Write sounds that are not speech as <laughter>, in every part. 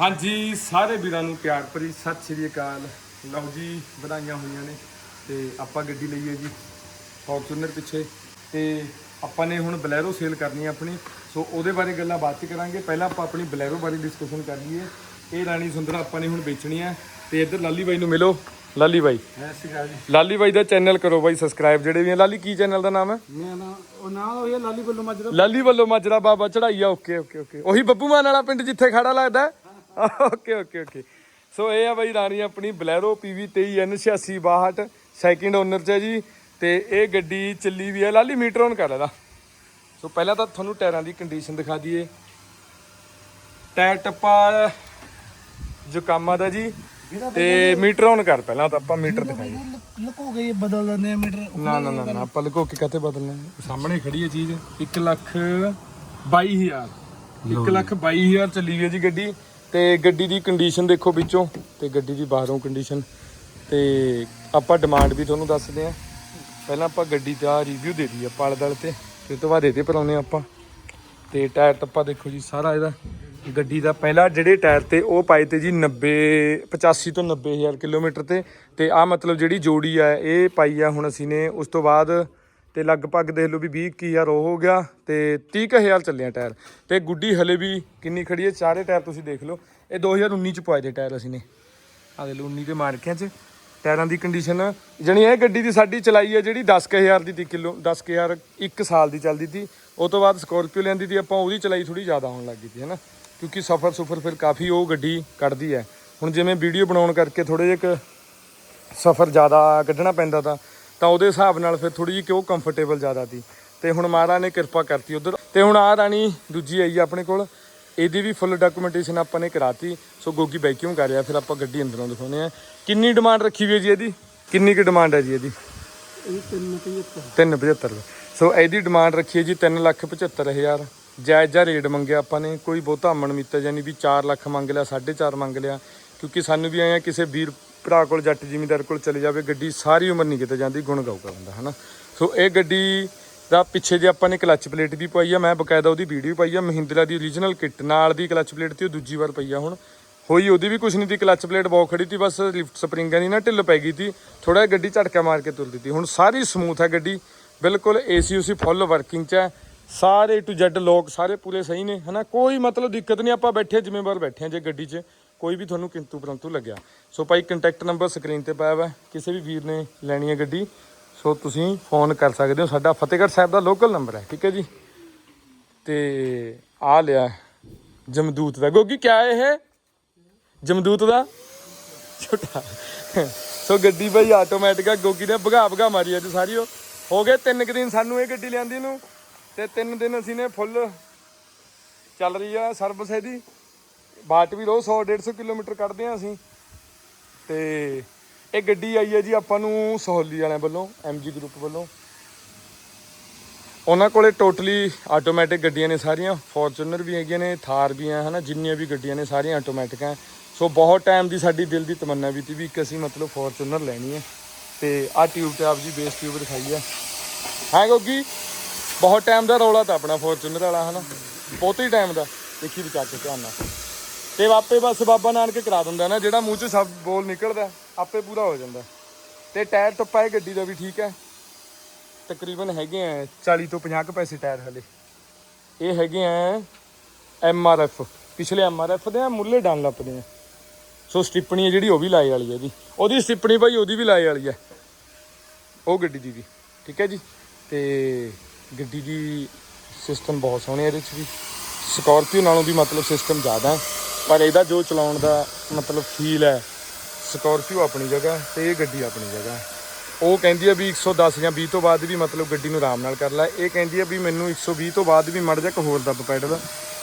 ਹਾਂਜੀ ਸਾਰੇ ਵੀਰਾਂ ਨੂੰ ਪਿਆਰ ਭਰੀ ਸਤਿ ਸ਼੍ਰੀ ਅਕਾਲ। ਲਓ ਜੀ ਵਧਾਈਆਂ ਹੋਈਆਂ ਨੇ ਤੇ ਆਪਾਂ ਗੱਡੀ ਲਈ ਹੈ ਜੀ ਫੋਰਚੂਨਰ ਪਿੱਛੇ ਤੇ ਆਪਾਂ ਨੇ ਹੁਣ ਬਲੈਰੋ ਸੇਲ ਕਰਨੀ ਹੈ ਆਪਣੀ। ਸੋ ਉਹਦੇ ਬਾਰੇ ਗੱਲਾਂ ਬਾਅਦ ਚ ਕਰਾਂਗੇ। ਪਹਿਲਾਂ ਆਪਾਂ ਆਪਣੀ ਬਲੈਰੋ ਬਾਰੇ ਡਿਸਕਸ਼ਨ ਕਰ ਲਈਏ। ਇਹ ਰਾਣੀ ਸੁੰਦਰਾ ਆਪਾਂ ਨੇ ਹੁਣ ਵੇਚਣੀ ਹੈ ਤੇ ਇੱਧਰ ਲਾਲੀ ਬਾਈ ਨੂੰ ਮਿਲੋ। ਲਾਲੀ ਬਾਈ। ਐਸੀ ਗੱਲ ਜੀ। ਲਾਲੀ ਬਾਈ ਦਾ ਚੈਨਲ ਕਰੋ ਬਾਈ ਸਬਸਕ੍ਰਾਈਬ ਜਿਹੜੇ ਵੀ ਆ। ਲਾਲੀ ਕੀ ਚੈਨਲ ਦਾ ਨਾਮ ਹੈ? ਮੈਂ ਨਾ ਉਹ ਨਾ ਉਹ ਇਹ ਲਾਲੀ ਬੱਲੂ ਮਾਜਰਾ। ਲਾਲੀ ਵੱਲੋਂ ਮਾਜਰਾ ਬਾਬਾ ਚੜਾਈਆ ਓਕੇ ਓਕੇ ਓਕੇ ਉਹੀ ਬੱਬੂ ਮਾਨ ਵਾਲਾ ਪਿੰਡ ਜਿੱਥੇ ਖੜਾ ਲੱਗਦਾ ਓਕੇ ਓਕੇ ਓਕੇ ਸੋ ਇਹ ਆ ਬਾਈ ਰਾਣੀ ਆਪਣੀ Bolero PV 23N8662 second owner ਚ ਹੈ ਜੀ। ਤੇ ਇਹ ਗੱਡੀ ਚੱਲੀ ਵੀ ਹੈ ਲਾਲੀ ਮੀਟਰ ਔਨ ਕਰ ਲੈਦਾ ਸੋ ਪਹਿਲਾਂ ਤਾਂ ਤੁਹਾਨੂੰ ਟਾਇਰਾਂ ਦੀ ਕੰਡੀਸ਼ਨ ਦਿਖਾ ਦਈਏ। ਟਾਇਰ ਟੱਪਾ ਜੋ ਕੰਮ ਆਦਾ ਜੀ ਤੇ ਮੀਟਰ ਔਨ ਕਰ ਪਹਿਲਾਂ ਤਾਂ ਆਪਾਂ ਮੀਟਰ ਦਿਖਾਈਏ। ਲੁਕੋ ਗਈ ਬਦਲ ਦਿੰਦੇ ਆ ਮੀਟਰ ਨਾ ਨਾ ਨਾ ਆਪਾਂ ਲੁਕੋ ਕੇ ਕਾਤੇ ਬਦਲਣਾ ਸਾਹਮਣੇ ਖੜੀ ਹੈ ਚੀਜ਼ 1 ਲੱਖ 22000 1 ਲੱਖ 22000 ਚੱਲੀ ਹੈ ਜੀ ਗੱਡੀ। ਤੇ ਗੱਡੀ ਦੀ ਕੰਡੀਸ਼ਨ ਦੇਖੋ ਵਿੱਚੋਂ, ਤੇ ਗੱਡੀ ਦੀ ਬਾਹਰੋਂ ਕੰਡੀਸ਼ਨ ਤੇ ਆਪਾਂ ਡਿਮਾਂਡ ਵੀ ਤੁਹਾਨੂੰ ਦੱਸਦੇ ਆ ਪਹਿਲਾਂ ਆਪਾਂ ਗੱਡੀ ਦਾ ਰਿਵਿਊ ਦੇ ਦਈਏ ਪਲ ਦਲ ਤੇ, ਫਿਰ ਤੋਂ ਬਾਅਦ ਇਹਦੇ ਪਰ ਹਾਂ ਆਪਾਂ। ਤੇ ਟਾਇਰ ਟੱਪਾ ਦੇਖੋ ਜੀ, ਸਾਰਾ ਇਹਦਾ। ਗੱਡੀ ਦਾ ਪਹਿਲਾ ਜਿਹੜੇ ਟਾਇਰ ਤੇ ਉਹ ਪਾਏ ਤੇ ਜੀ 90 85 ਤੋਂ 90000 ਕਿਲੋਮੀਟਰ ਤੇ। ਤੇ ਆ ਮਤਲਬ ਜਿਹੜੀ ਜੋੜੀ ਆ, ਇਹ ਪਾਈ ਆ ਹੁਣ ਅਸੀਂ ਨੇ, ਉਸ ਤੋਂ ਬਾਅਦ ਤੇ ਲਗਭਗ ਦੇਖ ਲਓ ਵੀ 20 21000 ਉਹ ਹੋ ਗਿਆ ਤੇ 30000 ਚੱਲਿਆ ਟਾਇਰ। ਤੇ ਗੁੱਡੀ ਹਲੇ ਵੀ ਕਿੰਨੀ ਖੜੀ ਹੈ? ਸਾਰੇ ਟਾਇਰ ਤੁਸੀਂ ਦੇਖ ਲਓ। ਇਹ 2019 ਚ ਪਾਏ ਦੇ ਟਾਇਰ ਅਸੀਂ ਨੇ। ਆ ਦੇ ਲਓ 19 ਦੇ ਮਾਰਕਿਆਂ ਚ ਟਾਇਰਾਂ ਦੀ ਕੰਡੀਸ਼ਨ ਜਣੀ ਇਹ ਗੱਡੀ ਦੀ ਸਾਡੀ ਚਲਾਈ ਹੈ ਜਿਹੜੀ 10000 ਦੀ ਤੀ ਕਿਲੋ 10000 ਇੱਕ ਸਾਲ ਦੀ ਚੱਲਦੀ ਸੀ ਉਹ ਤੋਂ ਬਾਅਦ ਸਕੋਰਪੀਓ ਲੈਂਦੀ ਸੀ ਆਪਾਂ ਉਹਦੀ ਚਲਾਈ ਥੋੜੀ ਜ਼ਿਆਦਾ ਹੋਣ ਲੱਗ ਗਈ ਸੀ ਹੈਨਾ ਕਿਉਂਕਿ ਸਫਰ ਸੁਫਰ ਫਿਰ ਕਾਫੀ ਉਹ ਗੱਡੀ ਕੱਢਦੀ ਹੈ। ਹੁਣ ਜਿਵੇਂ ਵੀਡੀਓ ਬਣਾਉਣ ਕਰਕੇ ਥੋੜੇ ਜਿਹਾ ਸਫ਼ਰ ਜ਼ਿਆਦਾ ਕੱਢਣਾ ਪੈਂਦਾ ਤਾਂ ਤਾਂ ਉਹਦੇ ਹਿਸਾਬ ਨਾਲ ਫਿਰ ਥੋੜੀ ਜਿਹੀ ਕਿਉਂ ਕੰਫਰਟੇਬਲ ਜ਼ਿਆਦਾ ਸੀ। ਤੇ ਹੁਣ ਮਹਾਰਾਜ ਨੇ ਕਿਰਪਾ ਕਰਤੀ ਉਧਰ। ਤੇ ਹੁਣ ਆ ਰਾਣੀ ਦੂਜੀ ਆਈ ਆ ਆਪਣੇ ਕੋਲ। ਇਹਦੀ ਵੀ ਫੁੱਲ ਡਾਕੂਮੈਂਟੇਸ਼ਨ ਆਪਾਂ ਨੇ ਕਰਾਤੀ। ਸੋ ਗੋਗੀ ਵੈਕਿਊਮ ਕਰ ਰਿਹਾ? ਫਿਰ ਆਪਾਂ ਗੱਡੀ ਅੰਦਰੋਂ ਦਿਖਾਉਨੇ ਆ ਕਿੰਨੀ ਡਿਮਾਂਡ ਰੱਖੀ ਹੋਈ ਹੈ ਜੀ ਇਹਦੀ? ਕਿੰਨੀ ਕੁ ਡਿਮਾਂਡ ਹੈ ਜੀ ਇਹਦੀ? ਇਹ 375 375 ਸੋ ਇਹਦੀ ਡਿਮਾਂਡ ਰੱਖੀ ਹੈ ਜੀ 375000 ਜਾਇਜ਼ ਜਿਹਾ ਰੇਟ ਮੰਗਿਆ ਆਪਾਂ ਨੇ। ਕੋਈ ਬਹੁਤਾ ਅਮਨ ਮਿੱਤਾ ਜਾਨੀ ਵੀ 4 ਲੱਖ ਮੰਗ ਲਿਆ 4.5 ਮੰਗ ਲਿਆ। ਕਿਉਂਕਿ ਸਾਨੂੰ ਵੀ ਆਇਆ ਕਿਸੇ ਵੀਰ ਭਰਾ ਕੋਲ ਜੱਟ ਜ਼ਿਮੀਂਦਾਰ ਕੋਲ ਚਲੇ ਜਾਵੇ, ਗੱਡੀ ਸਾਰੀ ਉਮਰ ਨਹੀਂ ਕਿਤੇ ਜਾਂਦੀ, ਗੁਣ ਗਾਊਗਾ ਬੰਦਾ, ਹਨਾ? ਸੋ ਇਹ ਗੱਡੀ ਦਾ ਪਿੱਛੇ ਜੇ ਆਪਾਂ ਨੇ ਕਲੱਚ ਪਲੇਟ ਵੀ ਪਾਈ ਆ, ਮੈਂ ਬਕਾਇਦਾ ਉਹਦੀ ਵੀਡੀਓ ਪਾਈ ਆ, ਮਹਿੰਦਰਾ ਦੀ ਓਰੀਜਨਲ ਕਿੱਟ ਨਾਲ ਦੀ ਕਲੱਚ ਪਲੇਟ ਤੇ ਉਹ ਦੂਜੀ ਵਾਰ ਪਈ ਆ ਹੁਣ। ਹੋਈ ਉਹਦੀ ਵੀ ਕੁਛ ਨਹੀਂ ਦੀ ਕਲੱਚ ਪਲੇਟ ਬਹੁਤ ਖੜੀ ਤੀ, ਬਸ ਲਿਫਟ ਸਪਰਿੰਗਾਂ ਦੀ ਨਾ ਢਿੱਲ ਪੈ ਗਈ ਤੀ ਥੋੜਾ ਜਿਹਾ ਗੱਡੀ ਝਟਕਾ ਮਾਰ ਕੇ ਤੁਰਦੀ ਤੀ ਹੁਣ ਸਾਰੀ ਸਮੂਥ ਹੈ ਗੱਡੀ, ਬਿਲਕੁਲ ਏਸੀ ਉਸੀ ਫੁੱਲ ਵਰਕਿੰਗ ਚ ਹੈ ਸਾਰੇ ਟੂ ਜ਼ੈਡ ਲੋਕ ਸਾਰੇ ਪੂਰੇ ਸਹੀ ਨੇ, ਹਨਾ? ਕੋਈ ਮਤਲਬ ਦਿੱਕਤ ਨਹੀਂ, ਆਪਾਂ ਬੈਠੇ ਜ਼ਿੰਮੇਵਾਰ ਬੈਠੇ ਹਾਂ ਜੇ ਗੱਡੀ 'ਚ। ਕੋਈ ਵੀ ਤੁਹਾਨੂੰ ਕਿੰਤੂ ਪਰੰਤੂ ਲੱਗਿਆ। ਸੋ ਭਾਈ ਕੰਟੈਕਟ ਨੰਬਰ ਸਕਰੀਨ ਤੇ ਪਾਇਆ ਵਾ। ਕਿਸੇ ਵੀ ਵੀਰ ਨੇ ਲੈਣੀ ਹੈ ਗੱਡੀ, ਸੋ ਤੁਸੀਂ ਫੋਨ ਕਰ ਸਕਦੇ ਹੋ। ਸਾਡਾ ਫਤਿਹਗੜ੍ਹ ਸਾਹਿਬ ਦਾ ਲੋਕਲ ਨੰਬਰ ਹੈ, ਠੀਕ ਹੈ ਜੀ? ਤੇ ਆ ਲਿਆ ਜਮਦੂਤ ਦਾ। ਗੋਗੀ, ਕਿਆ ਇਹ? ਜਮਦੂਤ ਦਾ? ਛੋਟਾ। ਸੋ ਗੱਡੀ ਭਾਈ ਆਟੋਮੈਟਿਕ ਆ। ਗੋਗੀ ਨੇ ਭਗਾ ਭਗਾ ਮਾਰੀ ਅੱਜ ਸਾਰੀ ਉਹ। ਹੋ ਗਏ ਤਿੰਨ ਕੁ ਦਿਨ ਸਾਨੂੰ ਇਹ ਗੱਡੀ ਲਿਆਂਦੀ ਨੂੰ। ਤੇ ਤਿੰਨ ਦਿਨ ਅਸੀਂ ਨੇ ਫੁੱਲ ਚੱਲ ਰਹੀ ਆ ਸਰਵਿਸ ਇਹਦੀ। ਬਾਟ ਵੀ ਰੋ 100 150 ਕਿਲੋਮੀਟਰ ਕੱਢਦੇ ਆ ਅਸੀਂ। ਤੇ ਇਹ ਗੱਡੀ ਆਈ ਹੈ ਜੀ ਆਪਾਂ ਨੂੰ ਸਹੌਲੀ ਵਾਲਿਆਂ ਵੱਲੋਂ ਐਮਜੀ ਗਰੁੱਪ ਵੱਲੋਂ। ਉਹਨਾਂ ਕੋਲੇ ਟੋਟਲੀ ਆਟੋਮੈਟਿਕ ਗੱਡੀਆਂ ਨੇ ਸਾਰੀਆਂ। ਫੋਰਚੂਨਰ ਵੀ ਹੈਗੀਆਂ ਨੇ ਥਾਰ ਵੀ ਆ, ਹਨਾ, ਜਿੰਨੀਆਂ ਵੀ ਗੱਡੀਆਂ ਨੇ ਸਾਰੀਆਂ ਆਟੋਮੈਟਿਕ ਆ। ਸੋ ਬਹੁਤ ਟਾਈਮ ਦੀ ਸਾਡੀ ਦਿਲ ਦੀ ਤਮੰਨਾ ਵੀ ਸੀ ਵੀ ਇੱਕ ਅਸੀਂ ਮਤਲਬ ਫੋਰਚੂਨਰ ਲੈਣੀ ਹੈ। ਤੇ ਆਹ ਟਿਊਬ ਤੇ ਆਪ ਜੀ ਬੇਸ ਟਿਊਬ ਦਿਖਾਈ ਆ। ਹਾਂ, ਗੋਗੀ? ਬਹੁਤ ਟਾਈਮ ਦਾ ਰੌਲਾ ਤਾਂ ਆਪਣਾ ਫੋਰਚੂਨਰ ਵਾਲਾ, ਹਨਾ? ਬਹੁਤ ਹੀ ਟਾਈਮ ਦਾ। ਦੇਖੀ ਵਿਚਾਰ ਕੇ ਧਿਆਨ ਨਾਲ। ਤੇ ਆਪੇ ਬਸ ਬਾਬਾ ਨਾਨਕ ਕਰਾ ਦਿੰਦਾ ਨਾ, ਜਿਹੜਾ ਮੂੰਹ 'ਚ ਸਭ ਬੋਲ ਨਿਕਲਦਾ, ਆਪੇ ਪੂਰਾ ਹੋ ਜਾਂਦਾ। ਤੇ ਟਾਇਰ ਟੱਪਾ ਇਹ ਗੱਡੀ ਦਾ ਵੀ ਠੀਕ ਹੈ। ਤਕਰੀਬਨ ਹੈਗੇ ਆ 40 ਤੋਂ 50 ਕੁ ਪੈਸੇ ਟਾਇਰ ਹਲੇ। ਇਹ ਹੈਗੇ ਆ ਐਮ ਆਰ ਐਫ। ਪਿਛਲੇ ਐਮ ਆਰ ਐਫ ਦੇ ਆ, ਮੁੱਲੇ ਡਨ ਲੱਪਦੇ ਆ। ਸੋ ਸਟਿੱਪਣੀ ਹੈ ਜਿਹੜੀ, ਉਹ ਵੀ ਲਾਏ ਵਾਲੀ ਹੈ ਜੀ। ਉਹਦੀ ਸਟਿੱਪਣੀ ਭਾਈ, ਉਹਦੀ ਵੀ ਲਾਏ ਵਾਲੀ ਹੈ ਉਹ ਗੱਡੀ ਦੀ ਵੀ, ਠੀਕ ਹੈ ਜੀ। ਤੇ ਗੱਡੀ ਦੀ ਸਿਸਟਮ ਬਹੁਤ ਸੋਹਣੇ ਇਹਦੇ ਚ ਵੀ। ਸਕਾਰਪੀਓ ਨਾਲੋਂ ਵੀ ਮਤਲਬ ਸਿਸਟਮ ਜ਼ਿਆਦਾ। ਹੈ ਪਰ ਇਹਦਾ ਜੋ ਚਲਾਉਣ ਦਾ ਮਤਲਬ ਫੀਲ ਹੈ ਸਕਾਰਪੀਓ ਆਪਣੀ ਜਗ੍ਹਾ ਤੇ ਇਹ ਗੱਡੀ ਆਪਣੀ ਜਗ੍ਹਾ ਉਹ ਕਹਿੰਦੀ ਆ ਵੀ 110 ਜਾਂ 20 ਤੋਂ ਬਾਅਦ ਵੀ ਮਤਲਬ ਗੱਡੀ ਨੂੰ ਆਰਾਮ ਨਾਲ ਕਰ ਲੈ। ਇਹ ਕਹਿੰਦੀ ਆ ਵੀ ਮੈਨੂੰ 120 ਤੋਂ ਬਾਅਦ ਵੀ ਮੜ ਜਾ ਇੱਕ ਹੋਰ ਦੱਬ ਪੈਡਲ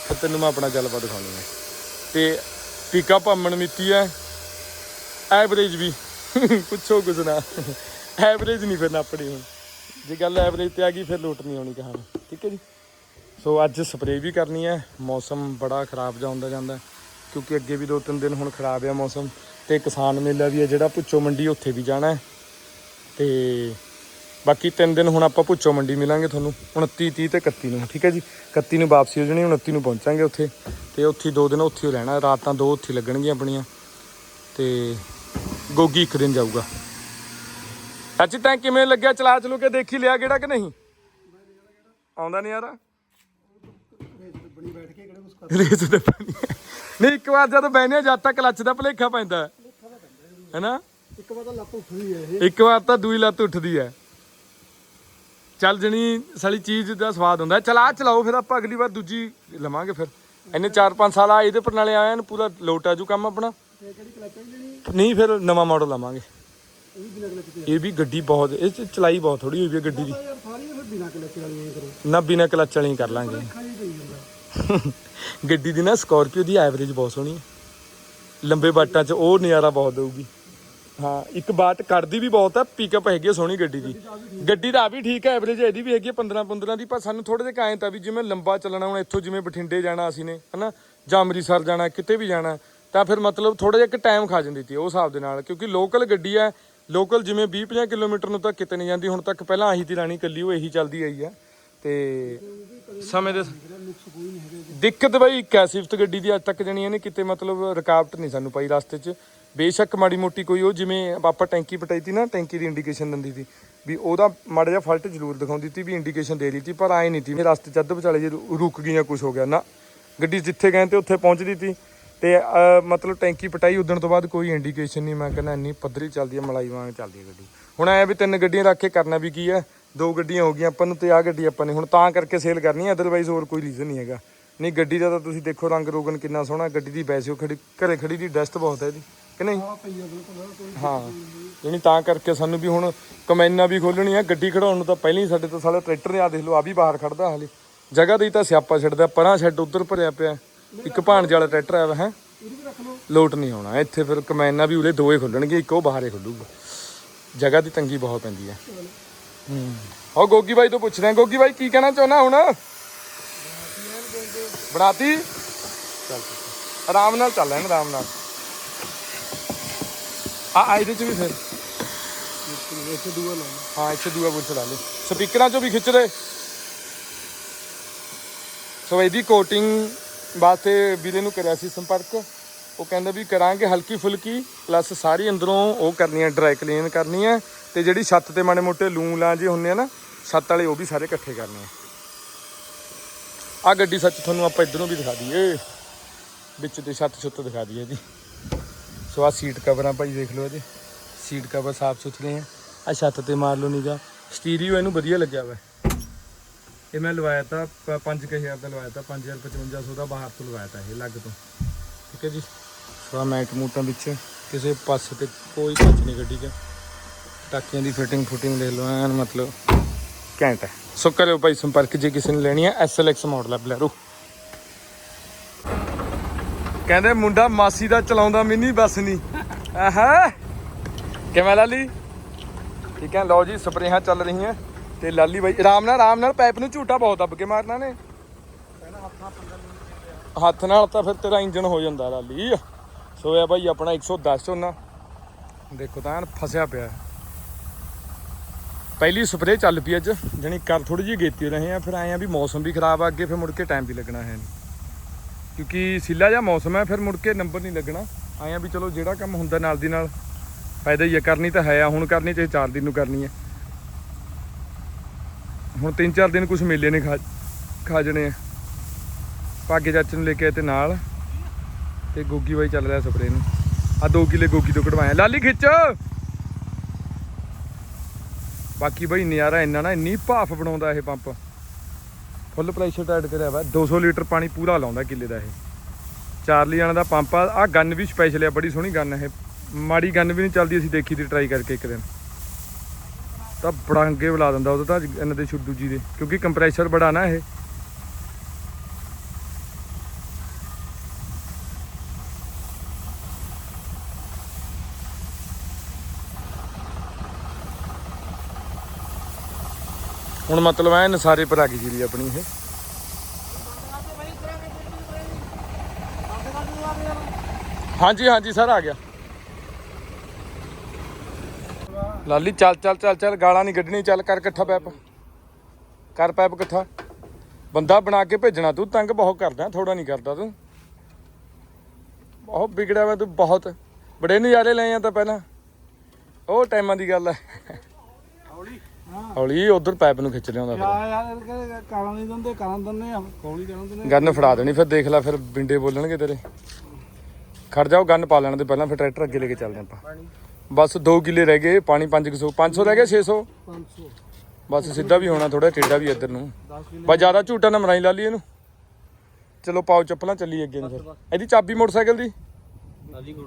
ਫਿਰ ਤੈਨੂੰ ਮੈਂ ਆਪਣਾ ਜਲਵਾ ਦਿਖਾਉਣੀ ਹੈ। ਤੇ ਪਿਕਅਪ ਅਮਨ ਮਿੱਤੀ ਹੈ। ਐਵਰੇਜ ਵੀ। <laughs> ਪੁੱਛੋ ਕੁਝ ਐਵਰੇਜ ਨਹੀਂ ਫਿਰ ਨਾਪਣੀ ਹੁਣ। ਜੇ ਗੱਲ ਐਵਰੇਜ ਤੇ ਆ ਗਈ, ਫਿਰ ਲੋਟ ਨਹੀਂ ਆਉਣੀ ਕਹਾਣੀ। ਠੀਕ ਹੈ ਜੀ? ਸੋ ਅੱਜ ਸਪਰੇਅ ਵੀ ਕਰਨੀ ਹੈ। ਮੌਸਮ ਬੜਾ ਖਰਾਬ ਜਾ ਹੁੰਦਾ ਜਾਂਦਾ ਕਿਉਂਕਿ ਅੱਗੇ ਵੀ ਦੋ ਤਿੰਨ ਦਿਨ ਹੁਣ ਖਰਾਬ ਆ ਮੌਸਮ ਤੇ ਕਿਸਾਨ ਮੇਲਾ ਵੀ ਹੈ ਜਿਹੜਾ ਪੁੱਛੋ ਮੰਡੀ ਉੱਥੇ ਵੀ ਜਾਣਾ ਹੈ। ਤੇ ਬਾਕੀ ਤਿੰਨ ਦਿਨ ਹੁਣ ਆਪਾਂ ਭੁੱਚੋ ਮੰਡੀ ਮਿਲਾਂਗੇ ਤੁਹਾਨੂੰ। 29 30 ਤੇ 31 ਨੂੰ ਠੀਕ ਹੈ ਜੀ? 31 ਨੂੰ ਵਾਪਸੀ ਹੋ ਜਾਣੀ 29 ਨੂੰ ਪਹੁੰਚਾਂਗੇ ਉੱਥੇ। ਤੇ ਉੱਥੇ ਦੋ ਦਿਨ ਉੱਥੇ ਹੀ ਰਹਿਣਾ ਰਾਤਾਂ ਦੋ ਉੱਥੇ ਲੱਗਣਗੀਆਂ ਆਪਣੀਆਂ। ਤੇ ਗੋਗੀ ਇੱਕ ਦਿਨ ਜਾਊਗਾ। ਅੱਛੀ ਤਾਂ ਕਿਵੇਂ ਲੱਗਿਆ ਚਲਾ ਚਲੂ ਕੇ ਦੇਖੀ ਲਿਆ ਕਿਹੜਾ ਕਿ ਨਹੀਂ? ਆਉਂਦਾ ਨਹੀਂ ਯਾਰ। ਬਣੀ ਬੈਠ ਕੇ ਕਿਹੜਾ ਕੁਛ ਕਰ ਰੇਸ ਤੇ ਹੈ। ਨਹੀਂ ਇੱਕ ਵਾਰ ਜਦੋਂ ਬਹਿਨੇ ਜਦ ਤੱਕ ਕਲੱਚ ਦਾ ਭਲੇਖਾ ਪੈਂਦਾ ਹੈ। ਹੈਨਾ? ਇੱਕ ਵਾਰ ਤਾਂ ਲੱਤ ਉੱਠਦੀ ਹੈ ਇਹ। ਇੱਕ ਵਾਰ ਤਾਂ ਦੂਈ ਲੱਤ ਉੱਠਦੀ ਹੈ। ਚੱਲ ਜਣੀ ਸਾਲੀ ਚੀਜ਼ ਦਾ ਸਵਾਦ ਹੁੰਦਾ ਚਲਾ ਚਲਾਓ ਫਿਰ ਆਪਾਂ ਅਗਲੀ ਵਾਰ ਦੂਜੀ ਲਵਾਂਗੇ ਫਿਰ। ਇੰਨੇ 4-5 ਸਾਲ ਆ ਇਹਦੇ ਪਰ ਨਾਲੇ ਆਇਆ ਨੂੰ ਪੂਰਾ ਲੋਟ ਆਜੂ ਕੰਮ ਆਪਣਾ। ਨਹੀਂ ਫਿਰ ਨਵਾਂ ਮਾਡਲ ਲਵਾਂਗੇ। ਇਹ ਵੀ ਬਿਨਾਂ ਗੱਡੀ ਬਹੁਤ ਇਹ 'ਚ ਚਲਾਈ ਬਹੁਤ ਥੋੜੀ ਹੋਈ ਵੀ ਗੱਡੀ ਦੀ। ਬਿਨਾਂ ਨਾ ਬਿਨਾ ਕਲੱਚ ਵਾਲੀ ਕਰ ਲਾਂਗੇ। <laughs> ਗੱਡੀ ਦੀ ਨਾ ਸਕਾਰਪੀਓ ਦੀ ਐਵਰੇਜ ਬਹੁਤ ਸੋਹਣੀ ਹੈ। ਲੰਬੇ ਬਾਟਾਂ 'ਚ ਉਹ ਨਜ਼ਾਰਾ ਬਹੁਤ ਦੇਊਗੀ। ਹਾਂ, ਇੱਕ ਬਾਟ ਕੱਢਦੀ ਵੀ ਬਹੁਤ ਆ ਪਿਕਅਪ ਹੈਗੀ ਆ ਸੋਹਣੀ ਗੱਡੀ ਦੀ। ਗੱਡੀ ਦਾ ਵੀ ਠੀਕ ਹੈ ਐਵਰੇਜ ਇਹਦੀ ਵੀ ਹੈਗੀ 15 15 ਦੀ, ਪਰ ਸਾਨੂੰ ਥੋੜੇ ਜਿਹਾ ਕਾਇਂ ਤਾਂ ਵੀ ਜਿਵੇਂ ਲੰਬਾ ਚੱਲਣਾ, ਹੁਣ ਇੱਥੋਂ ਜਿਵੇਂ ਬਠਿੰਡੇ ਜਾਣਾ ਅਸੀਂ ਨੇ, ਹਨਾ, ਜਾਂ ਅੰਮ੍ਰਿਤਸਰ ਜਾਣਾ, ਕਿਤੇ ਵੀ ਜਾਣਾ, ਤਾਂ ਫਿਰ ਮਤਲਬ ਥੋੜਾ ਜਿਹਾ ਇੱਕ ਟਾਈਮ ਖਾ ਜਾਂਦੀ ਤੀ ਉਹ ਹਿਸਾਬ ਦੇ ਨਾਲ, ਕਿਉਂਕਿ ਲੋਕਲ ਗੱਡੀ ਹੈ ਲੋਕਲ ਜਿਵੇਂ 20 50 ਕਿਲੋਮੀਟਰ ਨੂੰ ਤਾਂ ਕਿਤੇ ਨਹੀਂ ਜਾਂਦੀ, ਹੁਣ ਤੱਕ ਪਹਿਲਾਂ ਆਹੀ ਤੀ ਰਾਣੀ ਕੱਲੀ, ਉਹ ਇਹੀ ਚੱਲਦੀ ਆਈ ਆ। ਤੇ ਸਮੇਂ ਦੇ ਦਿੱਕਤ ਬਈ ਇੱਕ ਹੈ ਸਿਫਤ ਗੱਡੀ ਦੀ ਅੱਜ ਤੱਕ ਜਣੀ ਇਹਨੇ ਕਿਤੇ ਮਤਲਬ ਰੁਕਾਵਟ ਨਹੀਂ ਸਾਨੂੰ ਪਾਈ ਰਸਤੇ 'ਚ। ਬੇਸ਼ੱਕ ਮਾੜੀ ਮੋਟੀ ਕੋਈ ਉਹ ਜਿਵੇਂ ਆਪਾਂ ਟੈਂਕੀ ਪਟਾਈ ਤੀ ਨਾ, ਟੈਂਕੀ ਦੀ ਇੰਡੀਕੇਸ਼ਨ ਦਿੰਦੀ ਸੀ ਵੀ ਉਹਦਾ ਮਾੜਾ ਜਿਹਾ ਫਲਟ ਜ਼ਰੂਰ ਦਿਖਾਉਂਦੀ ਤੀ ਵੀ ਇੰਡੀਕੇਸ਼ਨ ਦੇ ਰਹੀ ਤੀ, ਪਰ ਆਏ ਨਹੀਂ ਤੀ ਵੀ ਰਸਤੇ 'ਚ ਅੱਧ ਵਿਚਾਲੇ ਜੇ ਰੁ- ਰੁਕ ਗਈ ਜਾਂ ਕੁਝ ਹੋ ਗਿਆ। ਨਾ, ਗੱਡੀ ਜਿੱਥੇ ਗਏ ਤੇ ਉੱਥੇ ਪਹੁੰਚਦੀ ਤੀ ਤੇ ਮਤਲਬ ਟੈਂਕੀ ਪਟਾਈ ਉਦਣ ਤੋਂ ਬਾਅਦ ਕੋਈ ਇੰਡੀਕੇਸ਼ਨ ਨਹੀਂ। ਮੈਂ ਕਹਿੰਦਾ ਇੰਨੀ ਪੱਧਰੀ ਚੱਲਦੀ ਹੈ ਮਲਾਈ ਵਾਂਗ ਚੱਲਦੀ ਹੈ ਗੱਡੀ। ਹੁਣ ਐ ਵੀ ਤਿੰਨ ਗੱਡੀਆਂ ਰੱਖ ਕੇ ਕਰਨਾ ਵੀ ਕੀ ਹੈ ਦੋ ਗੱਡੀਆਂ ਹੋ ਗਈਆਂ ਆਪਾਂ ਨੂੰ ਤੇ ਆ ਗੱਡੀ ਆਪਾਂ ਨੇ। ਹੁਣ ਤਾਂ ਕਰਕੇ ਸੇਲ ਕਰਨੀ ਹੈ ਅਦਰਵਾਈਜ਼ ਹੋਰ ਕੋਈ ਰੀਜ਼ਨ ਨਹੀਂ ਹੈਗਾ। ਨਹੀਂ ਗੱਡੀ ਦਾ ਤਾਂ ਤੁਸੀਂ ਦੇਖੋ ਰੰਗ ਰੋਗਨ ਕਿੰਨਾ ਸੋਹਣਾ ਗੱਡੀ ਦੀ ਵੈਸੇ ਉਹ ਖੜੀ ਘਰੇ ਖੜੀ ਦੀ ਡਸਟ ਬਹੁਤ ਹੈ ਇਹਦੀ ਕਿ ਨਹੀਂ? ਹਾਂ ਜਿਹੜੀ ਤਾਂ ਕਰਕੇ ਸਾਨੂੰ ਵੀ ਹੁਣ ਕਮੈਨਾ ਵੀ ਖੋਲਣੀ ਆ ਗੱਡੀ ਖੜਾਉਣ ਨੂੰ ਤਾਂ ਪਹਿਲਾਂ ਹੀ ਸਾਡੇ ਤੋਂ ਸਾਲੇ ਟਰੈਕਟਰ ਨੇ ਆ ਦੇਖ ਲਓ ਆ ਵੀ ਬਾਹਰ ਖੜਦਾ ਹਾਲੇ। ਜਗ੍ਹਾ ਦੀ ਤਾਂ ਸਿਆਪਾ ਛੱਡਦਾ ਪਰਾਂ ਸ਼ੈੱਡ ਉਧਰ ਭਰਿਆ ਪਿਆ। ਇੱਕ ਭਾਣਜੇ ਵਾਲਾ ਟਰੈਕਟਰ ਆਇਆ ਹੈ? ਲੋਟ ਨਹੀਂ ਆਉਣਾ ਇੱਥੇ ਫਿਰ ਕਮੈਨਾ ਵੀ ਉਰੇ ਦੋਏ ਖੁੱਲਣਗੇ ਇੱਕ ਉਹ ਬਾਹਰੇ ਖੁੱਲੂਗਾ। ਜਗ੍ਹਾ ਦੀ ਤੰਗੀ ਬਹੁਤ ਪੈਂਦੀ ਹੈ। ਹੂੰ। ਹੋ ਗੋਗੀ ਬਾਈ ਤੋਂ ਪੁੱਛਦੇ ਆ ਗੋਗੀ ਬਾਈ ਕੀ ਕਹਿਣਾ ਚਾਹੁੰਦਾ ਹੁਣ? ਬਣਾਤੀ? ਚੱਲ। ਆਰਾਮ ਨਾਲ ਚੱਲ ਲੈਣ ਆਰਾਮ ਨਾਲ। ਆ ਆ ਇਹਦੇ ਚ ਵੀ ਫਿਰ। ਇੱਥੇ ਦੂਆ ਲਾਉਣਾ ਹਾਂ ਇੱਥੇ ਦੂਆ ਬੁੱਲ ਚਲਾ ਲੈ ਸਪੀਕਰਾਂ ਚੋਂ ਵੀ ਖਿੱਚ ਲੈ ਸੋ ਇਹਦੀ ਕੋਟਿੰਗ ਵਾਸਤੇ ਵੀਰੇ ਨੂੰ ਕਰਿਆ ਸੀ ਸੰਪਰਕ। ਉਹ ਕਹਿੰਦੇ ਵੀ ਕਰਾਂਗੇ ਹਲਕੀ ਫੁਲਕੀ ਪਲੱਸ ਸਾਰੀ ਅੰਦਰੋਂ ਉਹ ਕਰਨੀ ਹੈ ਡਰਾਈ ਕਲੀਨ ਕਰਨੀ ਹੈ ਤੇ ਜਿਹੜੀ ਛੱਤ ਤੇ ਮਾੜੇ ਮੋਟੇ ਲੂਣ ਲਾਂ ਜੇ ਹੁੰਦੇ ਆ ਨਾ, ਛੱਤ ਵਾਲੇ ਉਹ ਵੀ ਸਾਰੇ ਇਕੱਠੇ ਕਰਨੇ ਆ। ਆ ਗੱਡੀ ਸੱਚ ਤੁਹਾਨੂੰ ਆਪਾਂ ਇਧਰੋਂ ਵੀ ਦਿਖਾ ਦਈਏ। ਵਿੱਚ ਤੇ ਛੱਤ ਛੁੱਤ ਦਿਖਾ ਦਈਏ ਜੀ। ਸੋ ਆ ਸੀਟ ਕਵਰਾਂ ਭਾਈ, ਦੇਖ ਲਓ ਇਹਦੇ। ਸੀਟ ਕਵਰ ਸਾਫ਼ ਸੁਥਰੇ ਆ। ਆ ਛੱਤ ਤੇ ਮਾਰ ਲਓ ਨੀਗਾ ਸਟੀਰੀਓ ਇਹਨੂੰ ਵਧੀਆ ਲੱਗਿਆ ਵਾ। ਇਹ ਮੈਂ ਲਵਾਇਆ ਤਾਂ 5000 ਦਾ ਲਵਾਇਆ ਤਾਂ 5500 ਦਾ ਬਾਹਰ ਤੋਂ ਲਵਾਇਆ ਤਾਂ ਇਹ ਲੱਗ ਤੋਂ। ਠੀਕ ਹੈ ਜੀ। ਆਹ ਮੈਟ ਮੂਟਾਂ ਵਿੱਚ ਕਿਸੇ ਪਾਸੇ ਤੇ ਕੋਈ ਕੱਚ ਨਹੀਂ ਗੱਡੀ 'ਚ। ਟਾਕੀਆਂ ਦੀ ਫਿਟਿੰਗ ਫੁਟਿੰਗ ਦੇਖ ਲਓ ਐਨ ਮਤਲਬ ਘੈਂਟ ਹੈ। ਸੋ ਕਰਿਓ ਭਾਈ ਸੰਪਰਕ ਜੇ ਕਿਸੇ ਨੇ ਲੈਣੀ ਹੈ SLX ਮਾਡਲ ਹੈ ਬਲੈਰੋ। ਕਹਿੰਦੇ ਮੁੰਡਾ ਮਾਸੀ ਦਾ ਚਲਾਉਂਦਾ ਮਿੰਨੀ ਬੱਸ ਨਹੀਂ ਆਹਾ। ਕਿਵੇਂ ਲਾਲੀ? ਠੀਕ ਹੈ ਲਓ ਜੀ ਸਪਰੇਹਾਂ ਚੱਲ ਰਹੀਆਂ। ਤੇ ਲਾਲੀ ਬਾਈ ਆਰਾਮ ਨਾਲ ਆਰਾਮ ਨਾਲ ਪਾਈਪ ਨੂੰ ਝੂਟਾ ਬਹੁਤ ਦੱਬ ਕੇ ਮਾਰਨਾ ਨੇ। ਹੱਥ ਨਾਲ ਤਾਂ ਫਿਰ ਤੇਰਾ ਇੰਜਨ ਹੋ ਜਾਂਦਾ ਲਾਲੀ। ਸੋ ਇਹ ਭਾਈ ਆਪਣਾ 110 ਝੋਨਾ। ਦੇਖੋ ਤਾਂ ਐਨ ਫਸਿਆ ਪਿਆ। ਪਹਿਲੀ ਸਪਰੇਅ ਚੱਲ ਪਈ ਅੱਜ, ਜਣੀ ਕਰ ਥੋੜੀ ਜਿਹੀ ਗੇਤੀ ਰਹੇ ਆ, ਫਿਰ ਆਏ ਆ ਵੀ ਮੌਸਮ ਵੀ ਖਰਾਬ ਆ ਅੱਗੇ, ਫਿਰ ਮੁੜ ਕੇ ਟਾਈਮ ਵੀ ਲੱਗਣਾ ਹੈ ਕਿਉਂਕਿ ਸਿੱਲਾ ਜਿਹਾ ਮੌਸਮ ਹੈ ਫਿਰ ਮੁੜ ਕੇ ਨੰਬਰ ਨਹੀਂ ਲੱਗਣਾ। ਆਏ ਆ ਵੀ ਚਲੋ ਜਿਹੜਾ ਕੰਮ ਹੁੰਦਾ ਨਾਲ ਦੀ ਨਾਲ, ਫਾਇਦਾ ਹੀ ਹੈ ਕਰਨੀ ਤਾਂ ਹੈ ਆ, ਹੁਣ ਕਰਨੀ ਚਾਹੇ 4 ਦਿਨ ਨੂੰ ਕਰਨੀ ਹੈ ਹੁਣ 3-4 ਦਿਨ ਕੁਝ ਮੇਲੇ ਨੇ ਖਾ ਖਾ ਜਣੇ ਆ। ਭਾਗੇ ਚਾਚੇ ਨੂੰ ਲੈ ਕੇ ਆਏ ਤੇ ਨਾਲ। ਤੇ ਗੋਗੀ ਬਾਈ ਚੱਲ ਰਿਹਾ ਸਪਰੇ ਨੂੰ। ਆ 2 ਕਿਲੇ ਗੋਗੀ ਤੋਂ ਕਢਵਾਇਆ। ਲਾਲੀ ਖਿੱਚ। ਬਾਕੀ ਬਾਈ ਨਜ਼ਾਰਾ ਇੰਨਾ ਨਾ, ਇੰਨੀ ਭਾਫ ਬਣਾਉਂਦਾ ਇਹ ਪੰਪ। ਫੁੱਲ ਪ੍ਰੈਸ਼ਰ ਟਾਈਟ ਕਰਿਆ ਵਾ। 200 ਲੀਟਰ ਪਾਣੀ ਪੂਰਾ ਲਾਉਂਦਾ ਕਿੱਲੇ ਦਾ ਇਹ। ਚਾਰਲੀ ਜਾਣਾ ਦਾ ਪੰਪ ਆ। ਆ ਗਨ ਵੀ ਸਪੈਸ਼ਲ ਆ, ਬੜੀ ਸੋਹਣੀ ਗਨ ਇਹ। ਮਾੜੀ ਗਨ ਵੀ ਨਹੀਂ ਚੱਲਦੀ, ਅਸੀਂ ਦੇਖੀ ਦੀ ਟਰਾਈ ਕਰਕੇ ਇੱਕ ਦਿਨ। ਤਾਂ ਬੜਾ ਅੱਗੇ ਬੁਲਾ ਦਿੰਦਾ ਉਹਦਾ ਤਾਂ ਇਹਨਾਂ ਦੇ ਛੁੱਡੂ ਜੀ ਦੇ। ਕਿਉਂਕਿ ਕੰਪਰੈਸ਼ਰ ਬੜਾ ਨਾ ਇਹ। ਹੁਣ ਮਤਲਬ ਐ ਸਾਰੇ ਪਰ ਆ ਗਈ ਜੀਰੀ ਆਪਣੀ ਇਹ। ਹਾਂਜੀ ਹਾਂਜੀ, ਸਰ, ਆ ਗਿਆ। ਲਾਲੀ, ਚੱਲ ਚੱਲ ਚੱਲ ਚੱਲ, ਗਾਲਾਂ ਨਹੀਂ ਕੱਢਣੀ ਚੱਲ, ਕਰ ਇਕੱਠਾ ਪੈਪ। ਕਰ ਪੈਪ ਇਕੱਠਾ। ਬੰਦਾ ਬਣਾ ਕੇ ਭੇਜਣਾ ਤੂੰ, ਤੰਗ ਬਹੁਤ ਕਰਦਾ ਥੋੜਾ ਨਹੀਂ ਕਰਦਾ ਤੂੰ। ਬਹੁਤ ਵਿਗੜਿਆ ਵਾ ਤੂੰ, ਬਹੁਤ। ਬੜੇ ਨਜ਼ਾਰੇ ਲਏ ਆ ਤਾਂ ਪਹਿਲਾਂ। ਉਹ ਟਾਈਮਾਂ ਦੀ ਗੱਲ ਹੈ ਹੌਲੀ ਉਧਰ ਪੈਪ ਨੂੰ ਖਿੱਚ ਲਿਆਉਂਦਾ ਫਿਰ। ਯਾਰ ਯਾਰ ਕਾਰਾਂ ਨਹੀਂ ਦਿੰਦੇ ਕਾਰਾਂ ਦਿੰਦੇ ਆ ਕੌਲੀ ਦਿੰਦੇ ਗੰਨ ਫੜਾ ਦੇਣੀ ਫਿਰ ਦੇਖ ਲੈ ਫਿਰ ਬਿੰਡੇ ਬੋਲਣਗੇ ਤੇਰੇ। ਖੜ ਜਾਓ ਗੰਨ ਪਾ ਲੈਣ ਦੇ ਪਹਿਲਾਂ ਫਿਰ ਟਰੈਕਟਰ ਅੱਗੇ ਲੈ ਕੇ ਚੱਲਦੇ ਆਪਾਂ। ਬਸ 2 ਕਿੱਲੇ ਰਹਿ ਗਏ ਪਾਣੀ 500 500 ਰਹਿ ਗਿਆ 600 500 ਬਸ ਸਿੱਧਾ ਵੀ ਹੋਣਾ ਥੋੜਾ ਟੇਢਾ ਵੀ ਇੱਧਰ ਨੂੰ। 10 ਕਿਲੋ। ਬਸ ਜ਼ਿਆਦਾ ਝੂਟਾ ਨਾ ਮਰਾਈ ਲਾ ਲਈ ਇਹਨੂੰ। ਚਲੋ ਪਾਓ ਚੱਪਲਾਂ ਚੱਲੀ ਅੱਗੇ ਨੂੰ ਫਿਰ। ਇਹਦੀ ਚਾਬੀ ਮੋਟਰਸਾਈਕਲ ਦੀ? ਨਾਲੀ ਕੋਲ